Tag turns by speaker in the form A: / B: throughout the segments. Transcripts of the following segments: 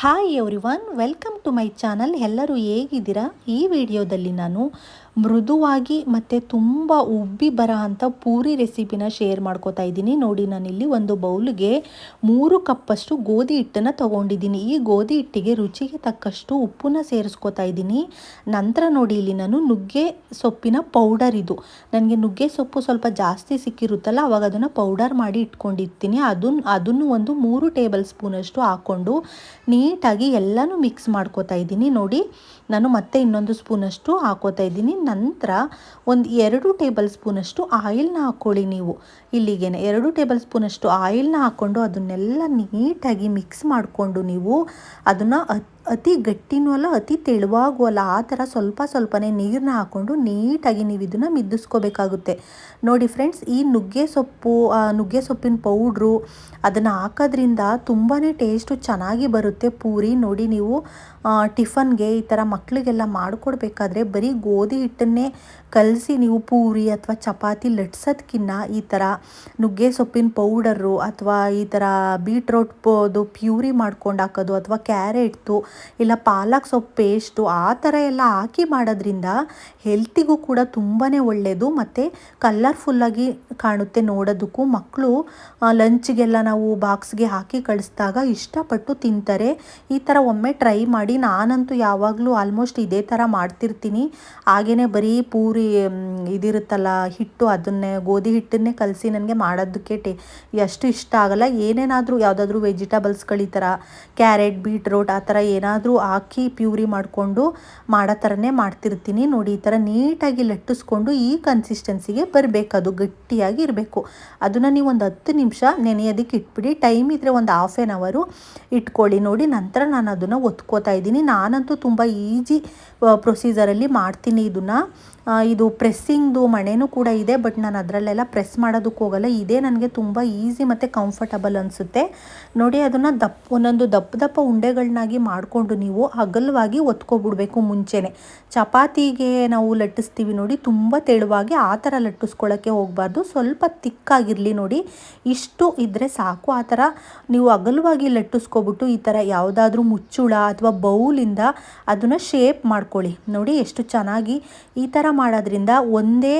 A: Hi everyone welcome to my channel ಎಲ್ಲರೂ ಹೇಗಿದ್ದೀರಾ? ಈ ವಿಡಿಯೋದಲ್ಲಿ ನಾನು ಮೃದುವಾಗಿ ಮತ್ತು ತುಂಬ ಉಬ್ಬಿ ಬರೋ ಅಂಥ ಪೂರಿ ರೆಸಿಪಿನ ಶೇರ್ ಮಾಡ್ಕೋತಾ ಇದ್ದೀನಿ. ನೋಡಿ, ನಾನಿಲ್ಲಿ ಒಂದು ಬೌಲ್ಗೆ ಮೂರು ಕಪ್ಪಷ್ಟು ಗೋಧಿ ಹಿಟ್ಟನ್ನು ತೊಗೊಂಡಿದ್ದೀನಿ. ಈ ಗೋಧಿ ಹಿಟ್ಟಿಗೆ ರುಚಿಗೆ ತಕ್ಕಷ್ಟು ಉಪ್ಪನ್ನ ಸೇರಿಸ್ಕೋತಾ ಇದ್ದೀನಿ. ನಂತರ ನೋಡಿ, ಇಲ್ಲಿ ನಾನು ನುಗ್ಗೆ ಸೊಪ್ಪಿನ ಪೌಡರ್ ಇದು. ನನಗೆ ನುಗ್ಗೆ ಸೊಪ್ಪು ಸ್ವಲ್ಪ ಜಾಸ್ತಿ ಸಿಕ್ಕಿರುತ್ತಲ್ಲ, ಅವಾಗ ಅದನ್ನು ಪೌಡರ್ ಮಾಡಿ ಇಟ್ಕೊಂಡಿರ್ತೀನಿ. ಅದನ್ನು ಅದನ್ನು ಒಂದು ಮೂರು ಟೇಬಲ್ ಸ್ಪೂನಷ್ಟು ಹಾಕ್ಕೊಂಡು ನೀಟಾಗಿ ಎಲ್ಲನೂ ಮಿಕ್ಸ್ ಮಾಡ್ಕೋತಾ ಇದ್ದೀನಿ. ನೋಡಿ, ನಾನು ಮತ್ತೆ ಇನ್ನೊಂದು ಸ್ಪೂನಷ್ಟು ಹಾಕೋತಾ ಇದ್ದೀನಿ. ನಂತರ ಒಂದು ಎರಡು ಟೇಬಲ್ ಸ್ಪೂನಷ್ಟು ಆಯಿಲ್ನ ಹಾಕ್ಕೊಳ್ಳಿ ನೀವು. ಇಲ್ಲಿಗೆ ಎರಡು ಟೇಬಲ್ ಸ್ಪೂನಷ್ಟು ಆಯಿಲ್ನ ಹಾಕ್ಕೊಂಡು ಅದನ್ನೆಲ್ಲ ನೀಟಾಗಿ ಮಿಕ್ಸ್ ಮಾಡಿಕೊಂಡು ನೀವು ಅದನ್ನು ಅತಿ ಗಟ್ಟಿನೂ ಅಲ್ಲ, ಅತಿ ತೆಳುವಾಗೂ ಅಲ್ಲ, ಆ ಥರ ಸ್ವಲ್ಪ ಸ್ವಲ್ಪನೇ ನೀರನ್ನ ಹಾಕ್ಕೊಂಡು ನೀಟಾಗಿ ನೀವು ಇದನ್ನು ಮಿದ್ದಿಸ್ಕೋಬೇಕಾಗುತ್ತೆ. ನೋಡಿ ಫ್ರೆಂಡ್ಸ್, ಈ ನುಗ್ಗೆ ಸೊಪ್ಪು ನುಗ್ಗೆ ಸೊಪ್ಪಿನ ಪೌಡ್ರು ಅದನ್ನು ಹಾಕೋದ್ರಿಂದ ತುಂಬಾ ಟೇಸ್ಟು ಚೆನ್ನಾಗಿ ಬರುತ್ತೆ. ಪೂರಿ ನೋಡಿ ನೀವು ಟಿಫನ್ಗೆ ಈ ಥರ ಮಕ್ಕಳಿಗೆಲ್ಲ ಮಾಡಿಕೊಡ್ಬೇಕಾದ್ರೆ ಬರೀ ಗೋಧಿ ಹಿಟ್ಟನ್ನೇ ಕಲಸಿ ನೀವು ಪೂರಿ ಅಥವಾ ಚಪಾತಿ ಲಟ್ಸೋದ್ಕಿನ್ನ ಈ ಥರ ನುಗ್ಗೆ ಸೊಪ್ಪಿನ ಪೌಡರು ಅಥವಾ ಈ ಥರ ಬೀಟ್ರೋಟ್ ಪೋದು ಪ್ಯೂರಿ ಮಾಡ್ಕೊಂಡು ಹಾಕೋದು ಅಥವಾ ಕ್ಯಾರೆಟ್ದು ಇಲ್ಲ ಪಾಲಕ್ ಸೊಪ್ಪು ಪೇಸ್ಟು ಆ ಥರ ಎಲ್ಲ ಹಾಕಿ ಮಾಡೋದ್ರಿಂದ ಹೆಲ್ತಿಗೂ ಕೂಡ ತುಂಬಾ ಒಳ್ಳೆಯದು ಮತ್ತು ಕಲರ್ಫುಲ್ಲಾಗಿ ಕಾಣುತ್ತೆ ನೋಡೋದಕ್ಕೂ. ಮಕ್ಕಳು ಲಂಚ್ಗೆಲ್ಲ ನಾವು ಬಾಕ್ಸ್ಗೆ ಹಾಕಿ ಕಳಿಸಿದಾಗ ಇಷ್ಟಪಟ್ಟು ತಿಂತಾರೆ. ಈ ಥರ ಒಮ್ಮೆ ಟ್ರೈ ಮಾಡಿ. ನಾನಂತೂ ಯಾವಾಗಲೂ ಆಲ್ಮೋಸ್ಟ್ ಇದೇ ಥರ ಮಾಡ್ತಿರ್ತೀನಿ. ಹಾಗೆಯೇ ಬರೀ ಪೂರಿ ಇದಿರುತ್ತಲ್ಲ, ಹಿಟ್ಟು ಅದನ್ನೇ, ಗೋಧಿ ಹಿಟ್ಟನ್ನೇ ಕಲಸಿ ನನಗೆ ಮಾಡೋದಕ್ಕೆ ಟೇ, ಎಷ್ಟು ಇಷ್ಟ ಆಗಲ್ಲ. ಏನೇನಾದರೂ ಯಾವುದಾದ್ರೂ ವೆಜಿಟೇಬಲ್ಸ್ಗಳು ಈ ಥರ ಕ್ಯಾರೆಟ್, ಬೀಟ್ರೋಟ್ ಆ ಥರ ಏನಾದರೂ ಹಾಕಿ ಪ್ಯೂರಿ ಮಾಡಿಕೊಂಡು ಮಾಡೋ ಥರನೇ ಮಾಡ್ತಿರ್ತೀನಿ. ನೋಡಿ, ಈ ಥರ ನೀಟಾಗಿ ಲಟ್ಟಿಸ್ಕೊಂಡು ಈ ಕನ್ಸಿಸ್ಟೆನ್ಸಿಗೆ ಬರಬೇಕು. ಅದು ಗಟ್ಟಿಯಾಗಿ ಇರಬೇಕು. ಅದನ್ನು ನೀವು ಒಂದು ಹತ್ತು ನಿಮಿಷ ನೆನೆಯೋದಕ್ಕೆ ಇಟ್ಬಿಡಿ. ಟೈಮ್ ಇದ್ದರೆ ಒಂದು ಹಾಫ್ ಆ್ಯನ್ ಅವರು ಇಟ್ಕೊಳ್ಳಿ. ನೋಡಿ, ನಂತರ ನಾನು ಅದನ್ನು ಒತ್ಕೋತಾ ಇದ್ದೀನಿ. ನಾನಂತೂ ತುಂಬ ಈಜಿ ಪ್ರೊಸೀಜರಲ್ಲಿ ಮಾಡ್ತೀನಿ ಇದನ್ನು. 啊 ಇದು ಪ್ರೆಸ್ಸಿಂಗ್ದು ಮಣೆನೂ ಕೂಡ ಇದೆ ಬಟ್ ನಾನು ಅದರಲ್ಲೆಲ್ಲ ಪ್ರೆಸ್ ಮಾಡೋದಕ್ಕೆ ಹೋಗಲ್ಲ. ಇದೇ ನನಗೆ ತುಂಬ ಈಸಿ ಮತ್ತು ಕಂಫರ್ಟಬಲ್ ಅನಿಸುತ್ತೆ. ನೋಡಿ, ಅದನ್ನು ದಪ್ಪ ಒಂದೊಂದು ದಪ್ಪ ದಪ್ಪ ಉಂಡೆಗಳನ್ನಾಗಿ ಮಾಡಿಕೊಂಡು ನೀವು ಅಗಲವಾಗಿ ಒತ್ಕೊಬಿಡ್ಬೇಕು ಮುಂಚೆನೆ. ಚಪಾತಿಗೆ ನಾವು ಲಟ್ಟಿಸ್ತೀವಿ ನೋಡಿ, ತುಂಬ ತೆಳುವಾಗಿ ಆ ಥರ ಲಟ್ಟಿಸ್ಕೊಳ್ಳೋಕ್ಕೆ ಹೋಗಬಾರ್ದು. ಸ್ವಲ್ಪ ತಿಕ್ಕಾಗಿರಲಿ ನೋಡಿ, ಇಷ್ಟು ಇದ್ದರೆ ಸಾಕು. ಆ ಥರ ನೀವು ಅಗಲವಾಗಿ ಲಟ್ಟಿಸ್ಕೊಬಿಟ್ಟು ಈ ಥರ ಯಾವುದಾದ್ರೂ ಮುಚ್ಚುಳ ಅಥವಾ ಬೌಲಿಂದ ಅದನ್ನು ಶೇಪ್ ಮಾಡ್ಕೊಳ್ಳಿ. ನೋಡಿ, ಎಷ್ಟು ಚೆನ್ನಾಗಿ ಈ ಥರ ಮಾಡೋದ್ರಿಂದ ಒಂದೇ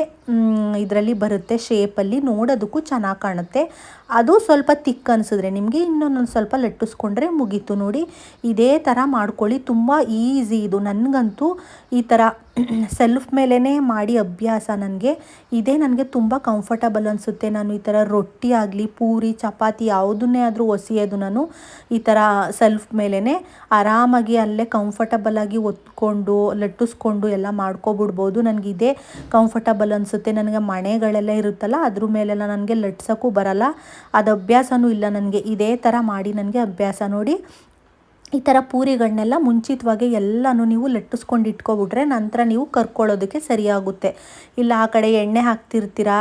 A: ಇದರಲ್ಲಿ ಬರುತ್ತೆ ಶೇಪಲ್ಲಿ ನೋಡೋದಕ್ಕೂ ಚೆನ್ನಾಗಿ ಕಾಣುತ್ತೆ. ಅದು ಸ್ವಲ್ಪ ತಿಕ್ ಅನಿಸಿದ್ರೆ, ನಿಮಗೆ ಇನ್ನೊಂದೊಂದು ಸ್ವಲ್ಪ ಲಟ್ಟಿಸ್ಕೊಂಡ್ರೆ ಮುಗೀತು ನೋಡಿ. ಇದೇ ಥರ ಮಾಡ್ಕೊಳ್ಳಿ. ತುಂಬ ಈಸಿ ಇದು. ನನಗಂತೂ ಈ ಥರ ಸೆಲ್ಫ್ ಮೇಲೇ ಮಾಡಿ ಅಭ್ಯಾಸ ನನಗೆ. ಇದೇ ನನಗೆ ತುಂಬ ಕಂಫರ್ಟಬಲ್ ಅನಿಸುತ್ತೆ. ನಾನು ಈ ಥರ ರೊಟ್ಟಿ ಆಗಲಿ, ಪೂರಿ, ಚಪಾತಿ ಯಾವುದನ್ನೇ ಆದರೂ ಒಸಿಯೋದು ನಾನು. ಈ ಥರ ಸೆಲ್ಫ್ ಮೇಲೇ ಆರಾಮಾಗಿ ಅಲ್ಲೇ ಕಂಫರ್ಟಬಲ್ ಆಗಿ ಒತ್ಕೊಂಡು, ಲಟ್ಟಿಸ್ಕೊಂಡು ಎಲ್ಲ ಮಾಡ್ಕೊಬಿಡ್ಬೋದು. ನನಗೆ ಕಂಫರ್ಟಬಲ್ ಅನಿಸುತ್ತೆ. ನನಗೆ ಮಣೆಗಳೆಲ್ಲ ಇರುತ್ತಲ್ಲ, ಅದ್ರ ಮೇಲೆಲ್ಲ ನನಗೆ ಲಟ್ಸೋಕ್ಕೂ ಬರಲ್ಲ. ಅದು ಅಭ್ಯಾಸನೂ ಇಲ್ಲ ನನಗೆ. ಇದೇ ಥರ ಮಾಡಿ ನನಗೆ ಅಭ್ಯಾಸ ನೋಡಿ ಈ ಥರ ಪೂರಿಗಳನ್ನೆಲ್ಲ ಮುಂಚಿತವಾಗಿ ಎಲ್ಲನೂ ನೀವು ಲಟ್ಟಿಸ್ಕೊಂಡು ಇಟ್ಕೊಬಿಟ್ರೆ ನಂತರ ನೀವು ಕರ್ಕೊಳ್ಳೋದಕ್ಕೆ ಸರಿಯಾಗುತ್ತೆ. ಇಲ್ಲ, ಆ ಕಡೆ ಎಣ್ಣೆ ಹಾಕ್ತಿರ್ತೀರಾ,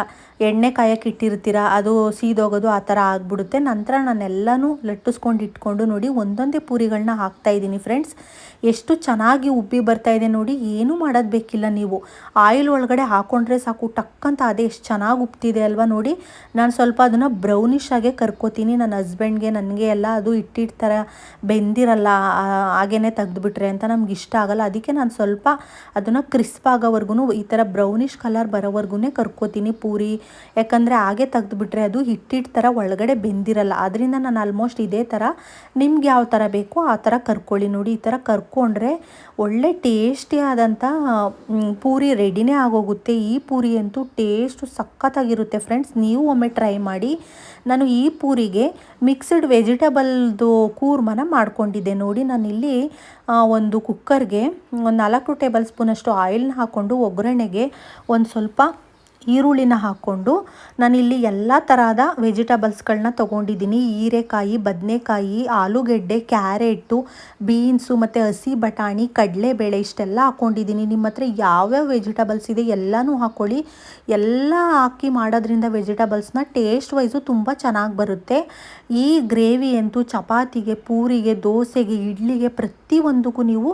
A: ಎಣ್ಣೆ ಕಾಯಕ್ಕೆ ಇಟ್ಟಿರ್ತೀರಾ, ಅದು ಸೀದೋಗೋದು ಆ ಥರ ಆಗಿಬಿಡುತ್ತೆ. ನಂತರ ನಾನೆಲ್ಲನೂ ಲಟ್ಟಿಸ್ಕೊಂಡು ಇಟ್ಕೊಂಡು ನೋಡಿ ಒಂದೊಂದೇ ಪೂರಿಗಳನ್ನ ಹಾಕ್ತಾಯಿದ್ದೀನಿ ಫ್ರೆಂಡ್ಸ್. ಎಷ್ಟು ಚೆನ್ನಾಗಿ ಉಬ್ಬಿ ಬರ್ತಾ ಇದೆ ನೋಡಿ, ಏನೂ ಮಾಡೋದು ಬೇಕಿಲ್ಲ ನೀವು. ಆಯಿಲ್ ಒಳಗಡೆ ಹಾಕ್ಕೊಂಡ್ರೆ ಸಾಕು, ಟಕ್ಕಂತ ಅದೇ ಎಷ್ಟು ಚೆನ್ನಾಗಿ ಉಪ್ತಿದೆ ಅಲ್ವಾ ನೋಡಿ. ನಾನು ಸ್ವಲ್ಪ ಅದನ್ನು ಬ್ರೌನಿಶ್ ಆಗೇ ಕರ್ಕೋತೀನಿ. ನನ್ನ ಹಸ್ಬೆಂಡ್ಗೆ ನನಗೆ ಎಲ್ಲ ಅದು ಇಟ್ಟಿರ್ತಾರ, ಬೆಂದಿರಲ್ಲ. ಹಾಗೇ ತೆಗೆದುಬಿಟ್ರೆ ಅಂತ ನಮ್ಗೆ ಇಷ್ಟ ಆಗಲ್ಲ. ಅದಕ್ಕೆ ನಾನು ಸ್ವಲ್ಪ ಅದನ್ನು ಕ್ರಿಸ್ಪ್ ಆಗೋವರೆಗೂ ಈ ಥರ ಬ್ರೌನಿಷ್ ಕಲರ್ ಬರೋವರೆಗೂ ಕರ್ಕೋತೀನಿ ಪೂರಿ. ಯಾಕಂದರೆ ಹಾಗೆ ತೆಗೆದುಬಿಟ್ರೆ ಅದು ಹಿಟ್ಟಿಟ್ಟು ಥರ ಒಳಗಡೆ ಬೆಂದಿರಲ್ಲ. ಅದರಿಂದ ನಾನು ಆಲ್ಮೋಸ್ಟ್ ಇದೇ ಥರ ನಿಮ್ಗೆ ಯಾವ ಥರ ಬೇಕೋ ಆ ಥರ ಕರ್ಕೊಳ್ಳಿ ನೋಡಿ. ಈ ಥರ ಕರ್ಕೊಂಡ್ರೆ ಒಳ್ಳೆ ಟೇಸ್ಟಿಯಾದಂಥ ಪೂರಿ ರೆಡಿನೇ ಆಗೋಗುತ್ತೆ. ಈ ಪೂರಿ ಅಂತೂ ಟೇಸ್ಟು ಸಖತ್ತಾಗಿರುತ್ತೆ ಫ್ರೆಂಡ್ಸ್ ನೀವು ಒಮ್ಮೆ ಟ್ರೈ ಮಾಡಿ. ನಾನು ಈ ಪೂರಿಗೆ ಮಿಕ್ಸಡ್ ವೆಜಿಟೇಬಲ್ದು ಕೂರ್ಮನ ಮಾಡ್ಕೊಂಡಿದ್ದೆ. ನೋಡಿ ನಾನಿಲ್ಲಿ ಒಂದು ಕುಕ್ಕರ್ಗೆ ಒಂದು ನಾಲ್ಕು ಟೇಬಲ್ ಸ್ಪೂನಷ್ಟು ಆಯಿಲ್ನ ಹಾಕ್ಕೊಂಡು ಒಗ್ಗರಣೆಗೆ ಒಂದು ಸ್ವಲ್ಪ ಈರುಳ್ಳಿನ ಹಾಕ್ಕೊಂಡು ನಾನಿಲ್ಲಿ ಎಲ್ಲ ಥರದ ವೆಜಿಟೇಬಲ್ಸ್ಗಳನ್ನ ತೊಗೊಂಡಿದ್ದೀನಿ. ಹೀರೆಕಾಯಿ, ಬದನೆಕಾಯಿ, ಆಲೂಗೆಡ್ಡೆ, ಕ್ಯಾರೆಟು, ಬೀನ್ಸು ಮತ್ತು ಹಸಿ ಬಟಾಣಿ, ಕಡಲೆಬೇಳೆ ಇಷ್ಟೆಲ್ಲ ಹಾಕ್ಕೊಂಡಿದ್ದೀನಿ ನಿಮ್ಮ ಹತ್ರ ಯಾವ್ಯಾವ ವೆಜಿಟಬಲ್ಸ್ ಇದೆ ಎಲ್ಲನೂ ಹಾಕ್ಕೊಳ್ಳಿ ಎಲ್ಲ ಹಾಕಿ ಮಾಡೋದ್ರಿಂದ ವೆಜಿಟೇಬಲ್ಸ್ನ ಟೇಸ್ಟ್ ವೈಸು ತುಂಬ ಚೆನ್ನಾಗಿ ಬರುತ್ತೆ. ಈ ಗ್ರೇವಿ ಅಂತೂ ಚಪಾತಿಗೆ, ಪೂರಿಗೆ, ದೋಸೆಗೆ, ಇಡ್ಲಿಗೆ ಪ್ರತಿಯೊಂದಕ್ಕೂ ನೀವು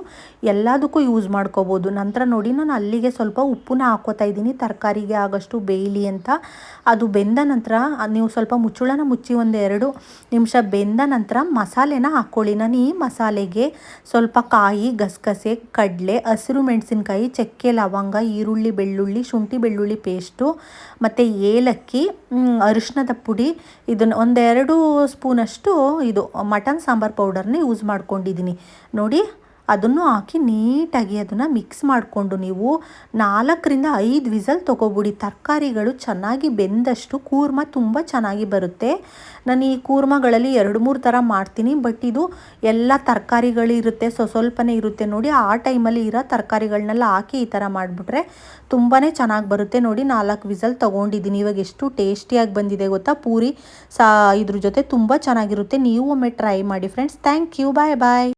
A: ಎಲ್ಲದಕ್ಕೂ ಯೂಸ್ ಮಾಡ್ಕೋಬೋದು. ನಂತರ ನೋಡಿ ನಾನು ಅಲ್ಲಿಗೆ ಸ್ವಲ್ಪ ಉಪ್ಪನ್ನ ಹಾಕೋತಾ ಇದ್ದೀನಿ. ತರಕಾರಿಗೆ ಆಗೋಷ್ಟು ಆಗುವಷ್ಟು ಬೇಯಲಿ ಅಂತ. ಅದು ಬೆಂದ ನಂತರ, ನೀವು ಸ್ವಲ್ಪ ಮುಚ್ಚುಳನ ಮುಚ್ಚಿ ಒಂದು ಎರಡು ನಿಮಿಷ ಬೆಂದ ನಂತರ ಮಸಾಲೆನ ಹಾಕ್ಕೊಳ್ಳಿ. ನಾನು ಈ ಮಸಾಲೆಗೆ ಸ್ವಲ್ಪ ಕಾಯಿ, ಗಸಗಸೆ, ಕಡಲೆ, ಹಸಿರು ಮೆಣಸಿನ್ಕಾಯಿ, ಚಕ್ಕೆ ಲವಂಗ, ಈರುಳ್ಳಿ, ಬೆಳ್ಳುಳ್ಳಿ, ಶುಂಠಿ, ಬೆಳ್ಳುಳ್ಳಿ ಪೇಸ್ಟು, ಮತ್ತು ಏಲಕ್ಕಿ ಅರಿಶಿನದ ಪುಡಿ, ಇದನ್ನು ಒಂದೆರಡು ಸ್ಪೂನಷ್ಟು ಇದು ಮಟನ್ ಸಾಂಬಾರು ಪೌಡರ್ನ ಯೂಸ್ ಮಾಡ್ಕೊಂಡಿದ್ದೀನಿ. ನೋಡಿ ಅದನ್ನು ಹಾಕಿ ನೀಟಾಗಿ ಅದನ್ನು ಮಿಕ್ಸ್ ಮಾಡಿಕೊಂಡು ನೀವು ನಾಲ್ಕರಿಂದ ಐದು ವಿಸಲ್ ತೊಗೊಬಿಡಿ ತರಕಾರಿಗಳು ಚೆನ್ನಾಗಿ ಬೆಂದಷ್ಟು ಕೂರ್ಮ ತುಂಬ ಚೆನ್ನಾಗಿ ಬರುತ್ತೆ. ನಾನು ಈ ಕೂರ್ಮಗಳಲ್ಲಿ ಎರಡು ಮೂರು ಥರ ಮಾಡ್ತೀನಿ, ಬಟ್ ಇದು ಎಲ್ಲ ತರಕಾರಿಗಳು ಇರುತ್ತೆ ಸೊ ಸ್ವಲ್ಪನೇ ಇರುತ್ತೆ. ನೋಡಿ, ಆ ಟೈಮಲ್ಲಿ ಇರೋ ತರಕಾರಿಗಳನ್ನೆಲ್ಲ ಹಾಕಿ ಈ ಥರ ಮಾಡಿಬಿಟ್ರೆ ತುಂಬಾ ಚೆನ್ನಾಗಿ ಬರುತ್ತೆ. ನೋಡಿ, ನಾಲ್ಕು ವಿಸಲ್ ತೊಗೊಂಡಿದ್ದೀನಿ. ಇವಾಗ ಎಷ್ಟು ಟೇಸ್ಟಿಯಾಗಿ ಬಂದಿದೆ ಗೊತ್ತಾ? ಪೂರಿ ಸಾ ಇದ್ರ ಜೊತೆ ತುಂಬ ಚೆನ್ನಾಗಿರುತ್ತೆ. ನೀವು ಒಮ್ಮೆ ಟ್ರೈ ಮಾಡಿ friends. Thank you. Bye bye.